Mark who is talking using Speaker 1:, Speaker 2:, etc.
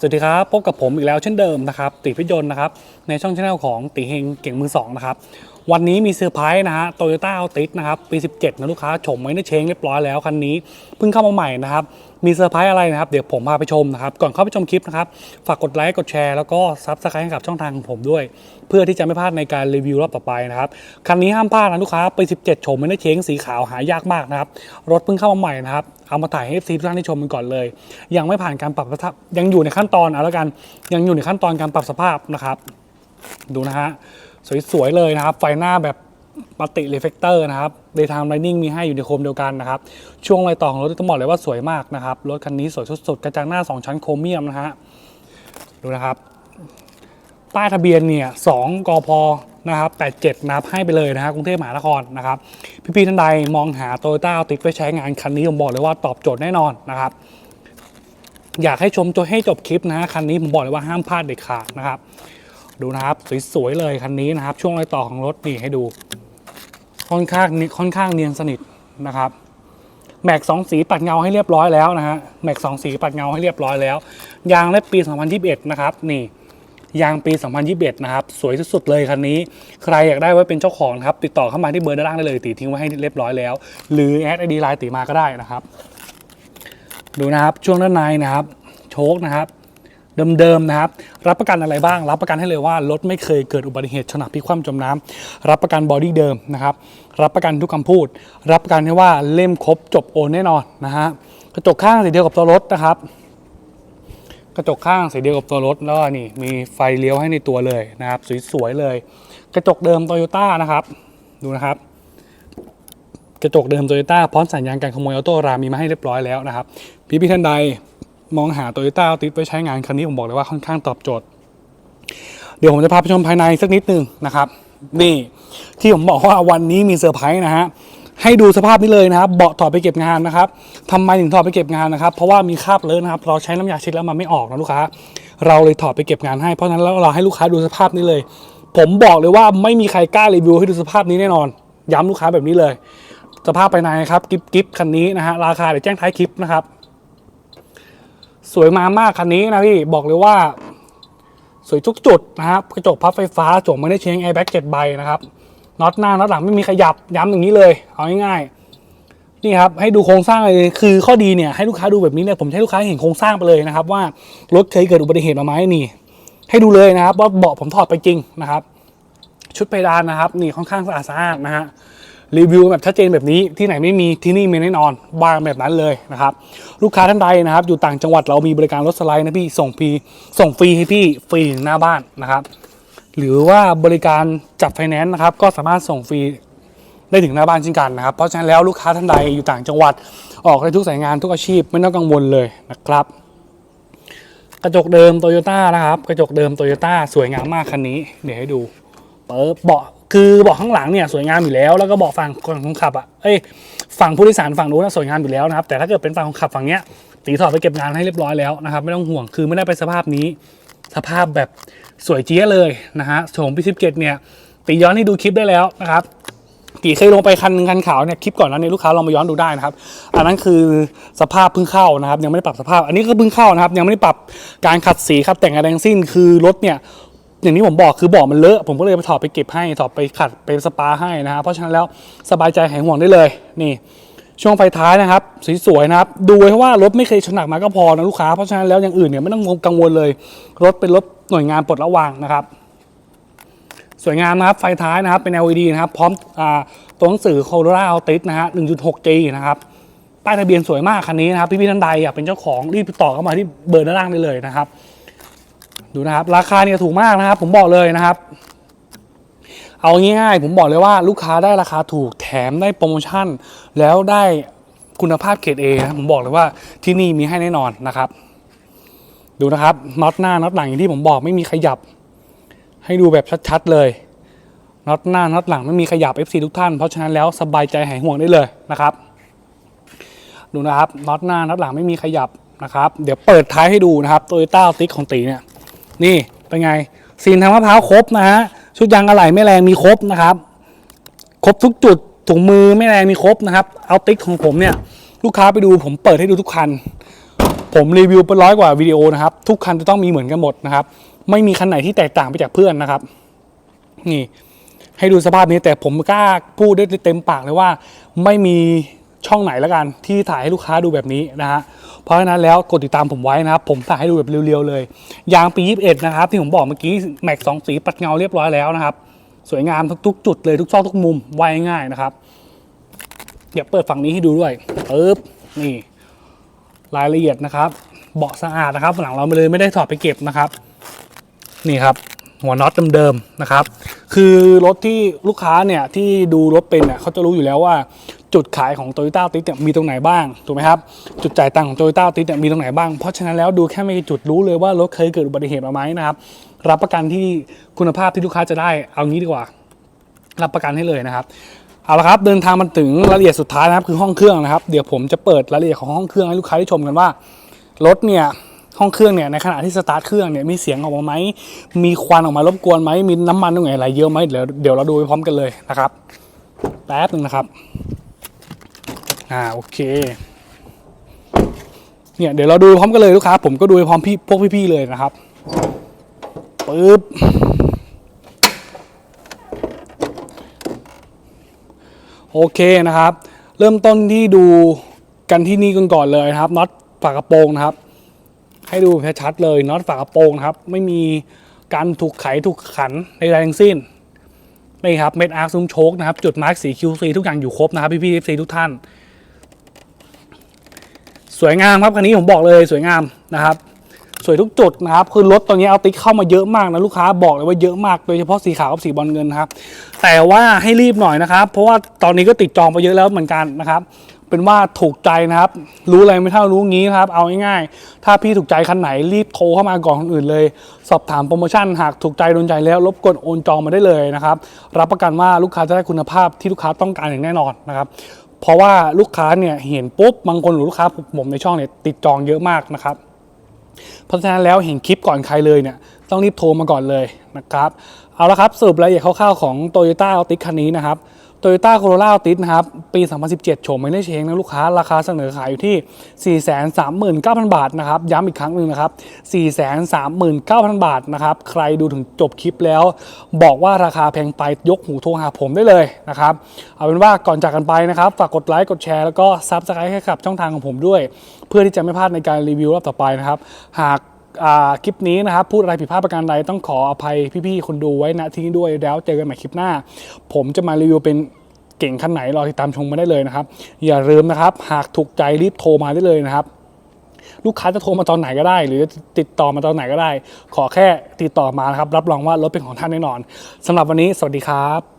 Speaker 1: สวัสดีครับ พบกับผมอีกแล้วเช่นเดิมนะครับ ติพิยนต์นะครับ ในช่องช anel ของติเฮงเก่งมือสองนะครับ วันนี้มีเซอร์ไพรส์นะฮะโตโยต้าอัลติสนะครับปี 17 นะลูกค้าชมไม่ได้เชงเรียบร้อยแล้วคันนี้เพิ่งเข้ามาใหม่นะครับมีเซอร์ไพรส์อะไรนะครับ เดี๋ยวผมพาไปชมนะครับ ก่อนเข้าไปชมคลิปนะครับ ฝากกดไลค์กดแชร์แล้วก็ซับสไครต์ให้กับช่องทางของผมด้วย เพื่อที่จะไม่พลาดในการรีวิวรอบต่อไปนะครับ คันนี้ห้ามพลาดนะลูกค้าปี17 ชมไม่ได้เชงสีขาวหายากมากนะครับ รถเพิ่งเข้ามาใหม่นะครับ เอามาถ่ายให้ FC ทุกท่านได้ชมกันก่อนเลย ยังไม่ผ่านการปรับสภาพยังอยู่ในขั้นตอนเอาล้วกันยังอยู่ในขั้นตอนการปรับสภาพนะครับ ดูนะฮะ สวยๆเลยนะครับ ไฟหน้าแบบมัลติเรฟเฟกเตอร์นะครับเดย์ไทม์ไลนิ่งมีให้อยู่ในโคมเดียวกันนะครับ ช่วงรอยต่อของรถต้องบอกเลยว่าสวยมากนะครับ รถคันนี้สวยสุดๆ กระจังหน้า 2 ชั้นโครเมียมนะฮะ ดูนะครับป้ายทะเบียนเนี่ย2กพนะครับ87นะครับให้ไปเลยนะครับกรุงเทพมหานครนะครับ พี่ๆท่านใดมองหาโตโยต้าติดไว้ใช้งานคันนี้ผมบอกเลยว่าตอบโจทย์แน่นอนนะครับ อยากให้ชมจนให้จบคลิปนะฮะคันนี้ผมบอกเลยว่าห้ามพลาดเด็ดขาดนะครับ ดูนะครับสวยๆเลยคันนี้นะครับ ช่วงรอยต่อของรถนี่ให้ดู ค่อนข้างค่อนข้างเนียนสนิทนะครับแม็กสองสีปัดเงาให้เรียบร้อยแล้วนะฮะแม็กสองสีปัดเงาให้เรียบร้อยแล้วยางเล็บปี 2021 นะครับนี่ยางปี 2021 นะครับ สวยที่สุดเลยคันนี้ ใครอยากได้ไว้เป็นเจ้าของครับ ติดต่อเข้ามาที่เบอร์ด้านล่างได้เลยตีทิ้งไว้ให้เรียบร้อยแล้ว หรือแอดไอดีไลน์ตีมาก็ได้นะครับ ดูนะครับช่วงด้านในนะครับ โชคนะครับ เดิมๆนะครับ รับประกันอะไรบ้าง รับประกันให้เลยว่ารถไม่เคยเกิดอุบัติเหตุชนพลิกคว่ำจมน้ำรับประกันบอดี้เดิมนะครับ รับประกันทุกคำพูด รับประกันให้ว่าเล่มครบจบโอนแน่นอนนะฮะ กระจกข้างสีเดียวกับตัวรถนะครับ กระจกข้างสีเดียวกับตัวรถแล้วนี่มีไฟเลี้ยวให้ในตัวเลยนะครับ สวยๆเลย กระจกเดิมโตโยต้านะครับ ดูนะครับกระจกเดิมโตโยต้าพร้อมสัญญาณการขโมยออโต้รามีมาให้เรียบร้อยแล้วนะครับ พี่พี่ท่านใด มองหาโตโยต้าติดไว้ใช้งานคันนี้ผมบอกเลยว่าค่อนข้างตอบโจทย์ เดี๋ยวผมจะพาไปชมภายในสักนิดหนึงนะครับ นี่ที่ผมบอกว่าวันนี้มีเซอร์ไพรส์นะฮะให้ดูสภาพนี้เลยนะครับ เบาะถอดไปเก็บงานนะครับทำไมถึงถอดไปเก็บงานนะครับ เพราะว่ามีคราบเลอะนะครับ เราใช้น้ำยาเช็ดแล้วมันไม่ออกนะลูกค้า เราเลยถอดไปเก็บงานให้ เพราะฉะนั้นแล้วเราให้ลูกค้าดูสภาพนี้เลย ผมบอกเลยว่าไม่มีใครกล้ารีวิวให้ดูสภาพนี้แน่นอน ย้ำลูกค้าแบบนี้เลย สภาพภายในนะครับ กิฟกิฟคันนี้นะฮะ ราคาเดี๋ยวแจ้งท้ายคลิปนะครับ สวยมามากคันนี้นะพี่บอกเลยว่า สวยทุกจุดนะครับกระจกพับไฟฟ้าจงไม่ได้เชงแอร์แบ็กเจ็ดใบนะครับน็อตหน้าน็อตหลังไม่มีขยับย้ำอย่างนี้เลย เอาง่ายๆนี่ครับให้ดูโครงสร้างเลยคือข้อดีเนี่ยให้ลูกค้าดูแบบนี้เนี่ยผมให้ลูกค้าเห็นโครงสร้างไปเลยนะครับ ว่ารถเคยเกิดอุบัติเหตุมาไหมนี่ ให้ดูเลยนะครับว่าเบาะผมถอดไปจริงนะครับ ชุดเพดานนะครับ นี่ค่อนข้างสะอาดสะอาดนะฮะ รีวิวแบบชัดเจนแบบนี้ที่ไหนไม่มีที่นี่มีแน่นอนวางแบบนั้นเลยนะครับลูกค้าท่านใดนะครับ อยู่ต่างจังหวัดเรามีบริการรถสไลด์นะพี่ส่งฟรีส่งฟรีให้พี่ฟรีถึงหน้าบ้านนะครับ หรือว่าบริการจับไฟแนนซ์นะครับ ก็สามารถส่งฟรีได้ถึงหน้าบ้านเช่นกันนะครับ เพราะฉะนั้นแล้วลูกค้าท่านใดอยู่ต่างจังหวัดออกได้ทุกสายงานทุกอาชีพไม่ต้องกังวลเลยนะครับ กระจกเดิมโตโยต้านะครับ กระจกเดิมโตโยต้าสวยงามมากคันนี้ เดี๋ยวให้ดูเปิดเบาะ คือเบาะข้างหลังเนี่ยสวยงามอยู่แล้ว แล้วก็เบาะฝั่งคนขับอะเอ้ยฝั่งผู้โดยสารฝั่งนู้นนะสวยงามอยู่แล้วนะครับ แต่ถ้าเกิดเป็นฝั่งของขับฝั่งเนี้ยตีถอดไปเก็บงานให้เรียบร้อยแล้วนะครับ ไม่ต้องห่วงคือไม่ได้ไปสภาพนี้ สภาพแบบสวยเจี๊ยเลยนะฮะโฉมปีสิบเจ็ดเนี่ยตีย้อนให้ดูคลิปได้แล้วนะครับตีเคยลงไปคันหนึ่งคันขาวเนี่ยคลิปก่อนนั้นเนี่ยลูกค้าลองมาย้อนดูได้นะครับ อันนั้นคือสภาพเพิ่งเข้านะครับ ยังไม่ได้ปรับสภาพ อันนี้ก็เพิ่งเข้านะครับ ยังไม่ได้ปรับการขัดสีขัดแต่งอะไรทั้งสิ้นคือรถเนี่ย อย่างที่ผมบอกคือบอกมันเลอะผมก็เลยไปถอดไปเก็บให้ถอดไปขัดไปสปาให้นะครับเพราะฉะนั้นแล้วสบายใจหายห่วงได้เลยนี่ ช่วงไฟท้ายนะครับสวยๆนะครับ ดูไว้ว่ารถไม่เคยชนหนักมาก็พอนะลูกค้าเพราะฉะนั้นแล้วอย่างอื่นเนี่ยไม่ต้องกังวลเลย รถเป็นรถหน่วยงานปลดระวางนะครับ สวยงามนะครับไฟท้ายนะครับเป็น LED นะครับ พร้อมอตัวหนังสือ Corolla Altis นะฮะ 1.6G นะครับป้ายทะเบียนสวยมากคันนี้นะครับพี่ๆท่านใดอยากเป็นเจ้าของรีบติดต่อเข้ามาที่เบอร์ด้านล่างได้เลยนะครับ ดูนะครับ ราคาเนี่ยถูกมากนะครับ ผมบอกเลยนะครับ เอาง่ายๆผมบอกเลยว่าลูกค้าได้ราคาถูกแถมได้โปรโมชั่น แล้วได้คุณภาพเกรดเอนะผมบอกเลยว่าที่นี่มีให้แน่นอนนะครับ ดูนะครับน็อตหน้าน็อตหลังอย่างที่ผมบอกไม่มีขยับ ให้ดูแบบชัดๆเลยน็อตหน้าน็อตหลังไม่มีขยับ FC ทุกท่าน เพราะฉะนั้นแล้วสบายใจหายห่วงได้เลยนะครับ ดูนะครับน็อตหน้าน็อตหลังไม่มีขยับนะครับ เดี๋ยวเปิดท้ายให้ดูนะครับโตโยต้าติ๊กของตีเนี่ย นี่เป็นไงซีนทางมะพร้าวครบนะฮะชุดยางอะไหล่ไม่แรงมีครบนะครับ ครบทุกจุดถุงมือไม่แรงมีครบนะครับ เอาติ๊กของผมเนี่ย ลูกค้าไปดูผมเปิดให้ดูทุกคัน ผมรีวิวเป็นร้อยกว่าวิดีโอนะครับ ทุกคันจะต้องมีเหมือนกันหมดนะครับ ไม่มีคันไหนที่แตกต่างไปจากเพื่อนนะครับ นี่ให้ดูสภาพนี้แต่ผมกล้าพูดได้เต็มปากเลยว่า ไม่มี ช่องไหนล้วกันที่ถ่ายให้ลูกค้าดูแบบนี้นะฮะเพราะฉะนั้นแล้วกดติดตามผมไว้นะครับ ผมถ่ายให้ดูแบบเรียวๆเลย ยางปี 21 นะครับ ที่ผมบอกเมื่อกี้แม็กสองสีปัดเงาเรียบร้อยแล้วนะครับ สวยงามทุกๆ จุดเลยทุกซอกทุกมุมไว้ง่ายนะครับเดี๋ยวเปิดฝั่งนี้ให้ดูด้วยปึ๊บนี่ รายละเอียดนะครับ เบาะสะอาดนะครับ หลังเราไม่เลยไม่ได้ถอดไปเก็บนะครับ นี่ครับหัวน็อตเดิมๆนะครับ คือรถที่ลูกค้าเนี่ยที่ดูรถเป็นเนี่ยเขาจะรู้อยู่แล้วว่า จุดขายของ t o y ยต้าติเนี่ยมีตรงไหนบ้างถูกไหมครับจุดจ่ายตังค์ของ t o y ยต้าติเนี่ยมีตรงไหนบ้างเพราะฉะนั้นแล้วดูแค่ไม่กี่จุดรู้เลยว่ารถเคยเกิดอุบัติเหตุมาไหมนะครับรับประกันที่คุณภาพที่ลูกค้าจะได้เอางี้ดีกว่า รับประกันให้เลยนะครับเอาละครับเดินทางมาถึงรายละเอียดสุดท้ายนะครับคือห้องเครื่องนะครับ เดี๋ยวผมจะเปิดรายละเอียดของห้องเครื่องให้ลูกค้าได้ชมกันว่ารถเนี่ยห้องเครื่องเนี่ยในขณะที่สตาร์ทเครื่องเนี่ยมีเสียงออกมาไหมมีควันออกมารบกวนไหมมีน้ำมันตรงไหนไหลเยอะไหมเดี๋ยวเดี๋ยวเราดูไปพร้อมกันเลยนะครับแป๊บหนึ่งนะครับ อ่าโอเค เนี่ยเดี๋ยวเราดูพร้อมกันเลยลูกค้า ผมก็ดูพร้อมพี่พวกพี่ๆเลยนะครับปึ๊บโอเคนะครับ เริ่มต้นที่ดูกันที่นี่กันก่อนเลยนะครับน็อตฝากระโปรงนะครับ ให้ดูชัดๆเลยน็อตฝากระโปรงนะครับ ไม่มีการถูกไขถูกขันใดๆทั้งสิ้นนี่ครับเม็ดอาร์ซุ้มโชคนะครับ จุดมาร์กสี QC ทุกอย่างอยู่ครบนะครับพี่ๆ FC ทุกท่าน สวยงามครับคันนี้ผมบอกเลยสวยงามนะครับสวยทุกจุดนะครับคือรถตอนนี้เอาติ๊กเข้ามาเยอะมากนะลูกค้าบอกเลยว่าเยอะมากโดยเฉพาะสีขาวกับสีบอลเงินครับ แต่ว่าให้รีบหน่อยนะครับ เพราะว่าตอนนี้ก็ติดจองไปเยอะแล้วเหมือนกันนะครับ เป็นว่าถูกใจนะครับ รู้อะไรไม่เท่ารู้งี้นะครับ เอาง่ายๆ ถ้าพี่ถูกใจคันไหนรีบโทรเข้ามาก่อนคนอื่นเลย สอบถามโปรโมชั่นหากถูกใจโดนใจแล้วรบกวนโอนจองมาได้เลยนะครับรับประกันว่าลูกค้าจะได้คุณภาพที่ลูกค้าต้องการอย่างแน่นอนนะครับ เพราะว่าลูกค้าเนี่ยเห็นปุ๊บบางคนหรือลูกค้าผมในช่องเนี่ยติดจองเยอะมากนะครับเพราะฉะนั้นแล้วเห็นคลิปก่อนใครเลยเนี่ยต้องรีบโทรมาก่อนเลยนะครับ เอาละครับสรุปรายละเอียดคร่าวๆของ Toyota Altis คันนี้นะครับ Toyota Corolla Altis นะครับ ปี 2017 โฉมไม่ได้เชงนะลูกค้า ราคาเสนอขายอยู่ที่ 439,000 บาทนะครับ ย้ำอีกครั้งหนึ่งนะครับ 439,000 บาทนะครับ ใครดูถึงจบคลิปแล้ว บอกว่าราคาแพงไปยกหูโทรหาผมได้เลยนะครับ เอาเป็นว่าก่อนจากกันไปนะครับ ฝากกดไลค์ กดแชร์ แล้วก็ซับสไครต์ให้กับช่องทางของผมด้วย เพื่อที่จะไม่พลาดในการรีวิวรอบต่อไปนะครับ หาก คลิปนี้นะครับ พูดอะไรผิดพลาดประการใดต้องขออภัยพี่ๆคนดูไว้ณที่นี้ด้วยแล้วเจอกันใหม่คลิปหน้า ผมจะมารีวิวเป็นเก่งขั้นไหนรอติดตามชมมาได้เลยนะครับ อย่าลืมนะครับ หากถูกใจรีบโทรมาได้เลยนะครับ ลูกค้าจะโทรมาตอนไหนก็ได้ หรือติดต่อมาตอนไหนก็ได้ ขอแค่ติดต่อมานะครับ รับรองว่ารถเป็นของท่านแน่นอนสำหรับวันนี้ สวัสดีครับ